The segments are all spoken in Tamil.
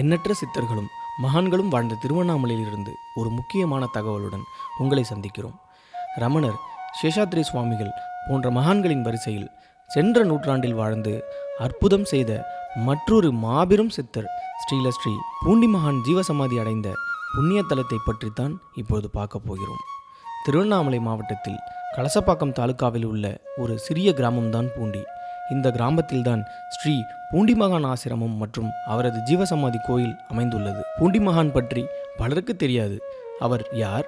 எண்ணற்ற சித்தர்களும் மகான்களும் வாழ்ந்த திருவண்ணாமலையிலிருந்து ஒரு முக்கியமான தகவலுடன் உங்களை சந்திக்கிறோம். ரமணர் சேஷாத்ரி சுவாமிகள் போன்ற மகான்களின் வரிசையில் சென்ற நூற்றாண்டில் வாழ்ந்து அற்புதம் செய்த மற்றொரு மாபெரும் சித்தர் ஸ்ரீலஸ்ரீ பூண்டி மகான் ஜீவசமாதி அடைந்த புண்ணிய தலத்தை பற்றித்தான் இப்பொழுது பார்க்க போகிறோம். திருவண்ணாமலை மாவட்டத்தில் கலசப்பாக்கம் தாலுகாவில் உள்ள ஒரு சிறிய கிராமம்தான் பூண்டி. இந்த கிராமத்தில்தான் ஸ்ரீ பூண்டிமகான் ஆசிரமம் மற்றும் அவரது ஜீவசமாதி கோயில் அமைந்துள்ளது. பூண்டிமகான் பற்றி பலருக்கு தெரியாது. அவர் யார்?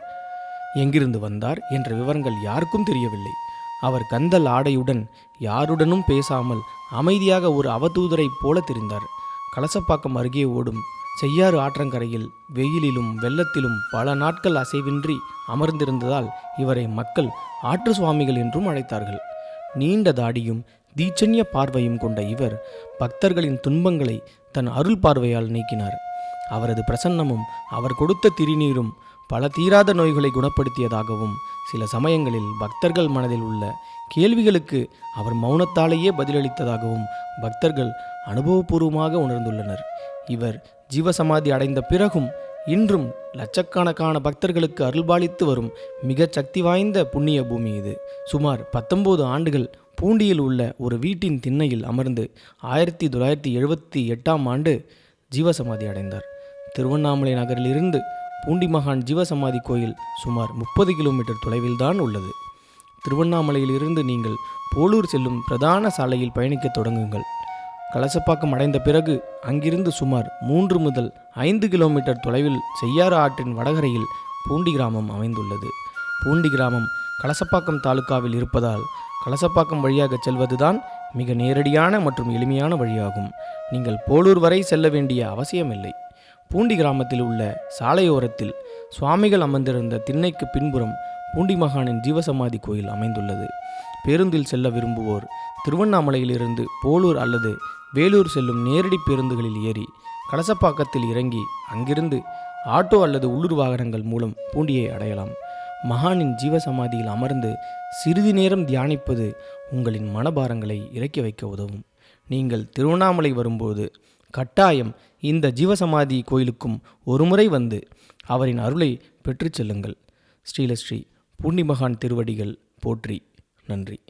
எங்கிருந்து வந்தார்? என்ற விவரங்கள் யாருக்கும் தெரியவில்லை. அவர் கந்தல் ஆடையுடன் யாருடனும் பேசாமல் அமைதியாக ஒரு அவதூதரைப் போல தெரிந்தார். கலசப்பாக்கம் அருகே ஓடும் செய்யாறு ஆற்றங்கரையில் வெயிலிலும் வெள்ளத்திலும் பல நாட்கள் அசைவின்றி அமர்ந்திருந்ததால் இவரை மக்கள் ஆற்று சுவாமிகள் என்றும் அழைத்தார்கள். நீண்ட தாடியும் தீச்சன்ய பார்வையும் கொண்ட இவர் பக்தர்களின் துன்பங்களை தன் அருள் பார்வையால் நீக்கினார். அவரது பிரசன்னமும் அவர் கொடுத்த திருநீரும் பல தீராத நோய்களை குணப்படுத்தியதாகவும் சில சமயங்களில் பக்தர்கள் மனதில் உள்ள கேள்விகளுக்கு அவர் மௌனத்தாலேயே பதிலளித்ததாகவும் பக்தர்கள் அனுபவபூர்வமாக உணர்ந்துள்ளனர். இவர் ஜீவசமாதி அடைந்த பிறகும் இன்றும் லட்சக்கணக்கான பக்தர்களுக்கு அருள்பாலித்து வரும் மிக சக்தி வாய்ந்த புண்ணிய பூமி இது. சுமார் பத்தொன்பது ஆண்டுகள் பூண்டியில் உள்ள ஒரு வீட்டின் திண்ணையில் அமர்ந்து ஆயிரத்தி தொள்ளாயிரத்தி எழுபத்தி எட்டாம் ஆண்டு ஜீவசமாதி அடைந்தார். திருவண்ணாமலை நகரிலிருந்து பூண்டி மகான் ஜீவசமாதி கோயில் சுமார் முப்பது கிலோமீட்டர் தொலைவில்தான் உள்ளது. திருவண்ணாமலையிலிருந்து நீங்கள் போலூர் செல்லும் பிரதான சாலையில் பயணிக்க தொடங்குங்கள். கலசப்பாக்கம் அடைந்த பிறகு அங்கிருந்து சுமார் மூன்று முதல் ஐந்து கிலோமீட்டர் தொலைவில் செய்யாறு ஆற்றின் வடகரையில் பூண்டி கிராமம் அமைந்துள்ளது. பூண்டி கிராமம் கலசப்பாக்கம் தாலுகாவில் இருப்பதால் கலசப்பாக்கம் வழியாக செல்வதுதான் மிக நேரடியான மற்றும் எளிமையான வழியாகும். நீங்கள் போலூர் வரை செல்ல வேண்டிய அவசியமில்லை. பூண்டி கிராமத்தில் உள்ள சாலையோரத்தில் சுவாமிகள் அமர்ந்திருந்த திண்ணைக்கு பின்புறம் பூண்டி மகானின் ஜீவசமாதி கோயில் அமைந்துள்ளது. பேருந்தில் செல்ல விரும்புவோர் திருவண்ணாமலையிலிருந்து போலூர் அல்லது வேலூர் செல்லும் நேரடி பேருந்துகளில் ஏறி கலசப்பாக்கத்தில் இறங்கி அங்கிருந்து ஆட்டோ அல்லது உள்ளூர் வாகனங்கள் மூலம் பூண்டியை அடையலாம். மகானின் ஜீவசமாதியில் அமர்ந்து சிறிது நேரம் தியானிப்பது உங்களின் மனபாரங்களை இறக்கி வைக்க உதவும். நீங்கள் திருவண்ணாமலை வரும்போது கட்டாயம் இந்த ஜீவசமாதி கோயிலுக்கும் ஒருமுறை வந்து அவரின் அருளை பெற்றுச் செல்லுங்கள். ஸ்ரீலஸ்ரீ புண்ணிமகான் திருவடிகள் போற்றி. நன்றி.